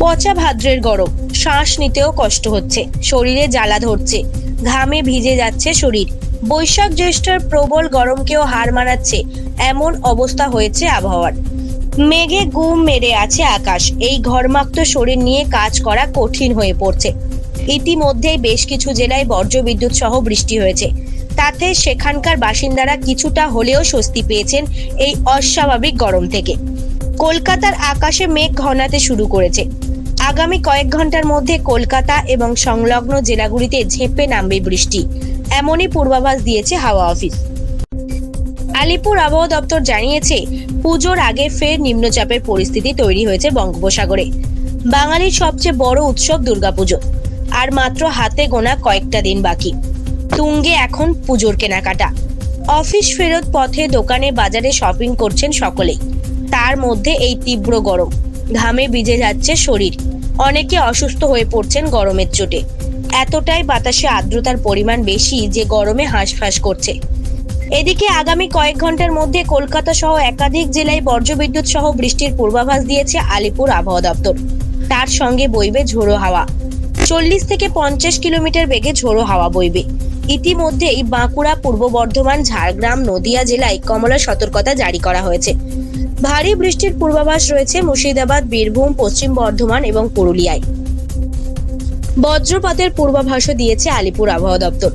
পচা ভাদ্রের গরম। শ্বাস নিতেও কষ্ট হচ্ছে। শরীরে জ্বালা ধরছে। ঘামে ভিজে যাচ্ছে শরীর। বৈশাখ জ্যৈষ্ঠের প্রবল গরমকেও হার মানাচ্ছে এমন অবস্থা হয়েছে আবহাওয়ার। মেঘে গুম মেরে আছে আকাশ। এই ঘরমাক্ত শরীর নিয়ে কাজ করা কঠিন হয়ে পড়ছে। ইতিমধ্যেই বেশ কিছু জেলায় বজ্রবিদ্যুৎ সহ বৃষ্টি হয়েছে। তাতে সেখানকার বাসিন্দারা কিছুটা হলেও স্বস্তি পেয়েছেন এই অস্বাভাবিক গরম থেকে। কলকাতার আকাশে মেঘ ঘনাতে শুরু করেছে। আগামী কয়েক ঘণ্টার মধ্যে কলকাতা এবং সংলগ্ন জেলাগুলিতে ঝেঁপে নামবে বৃষ্টি। এমনই পূর্বাভাস দিয়েছে হাওয়া অফিস। আলিপুর আবহাওয়া দপ্তর জানিয়েছে, পুজোর আগে ফের নিম্নচাপের পরিস্থিতি তৈরি হয়েছে বঙ্গোপসাগরে। বাঙালির সবচেয়ে বড় উৎসব দুর্গাপুজো। আর মাত্র হাতে গোনা কয়েকটা দিন বাকি। তুঙ্গে এখন পুজোর কেনাকাটা। অফিস ফেরত পথে দোকানে বাজারে শপিং করছেন সকলেই। তার মধ্যে এই তীব্র গরম। ঘামে ভিজে যাচ্ছে শরীর। অনেকে অসুস্থ হয়ে পড়ছেন গরমের চোটে। এতটাই বাতাসে আর্দ্রতার পরিমাণ বেশি যে গরমে হাঁসফাঁস করছে। এদিকে আগামী কয়েক ঘণ্টার মধ্যে কলকাতা সহ একাধিক জেলায় বজ্রবিদ্যুৎ সহ বৃষ্টির পূর্বাভাস দিয়েছে আলিপুর আবহাওয়া দপ্তর। তার সঙ্গে বইবে ঝোড়ো হাওয়া। চল্লিশ থেকে পঞ্চাশ কিলোমিটার বেগে ঝোড়ো হাওয়া বইবে। ইতিমধ্যেই বাঁকুড়া, পূর্ব বর্ধমান, ঝাড়গ্রাম, নদিয়া জেলায় কমলা সতর্কতা জারি করা হয়েছে। ভারী বৃষ্টির পূর্বাভাস রয়েছে মুর্শিদাবাদ, বীরভূম, পশ্চিম বর্ধমান এবং পুরুলিয়ায়। বজ্রপাতের পূর্বাভাসও দিয়েছে আলিপুর আবহাওয়া দপ্তর।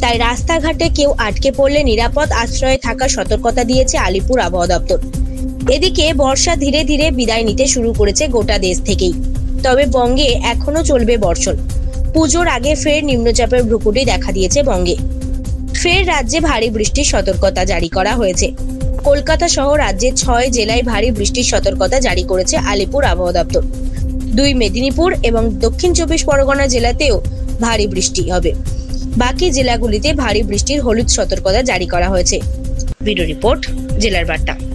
তাই রাস্তাঘাটে কেউ আটকে পড়লে নিরাপদ আশ্রয়ে থাকার সতর্কতা দিয়েছে আলিপুর আবহাওয়া দপ্তর। এদিকে বর্ষা ধীরে ধীরে বিদায় নিতে শুরু করেছে গোটা দেশ থেকেই। তবে বঙ্গে এখনও চলবে বর্ষণ। পুজোর আগে ফের নিম্নচাপের ভ্রুকুটি দেখা দিয়েছে বঙ্গে। ফের রাজ্যে ভারী বৃষ্টির সতর্কতা জারি করা হয়েছে। কলকাতা সহ রাজ্যের ছয় জেলায় ভারী বৃষ্টির সতর্কতা জারি করেছে আলিপুর আবহাওয়া দপ্তর। দুই মেদিনীপুর এবং দক্ষিণ চব্বিশ পরগনা জেলাতেও ভারী বৃষ্টি হবে। বাকি জেলাগুলিতে ভারী বৃষ্টির হলুদ সতর্কতা জারি করা হয়েছে। ভিডিও রিপোর্ট, জেলার বার্তা।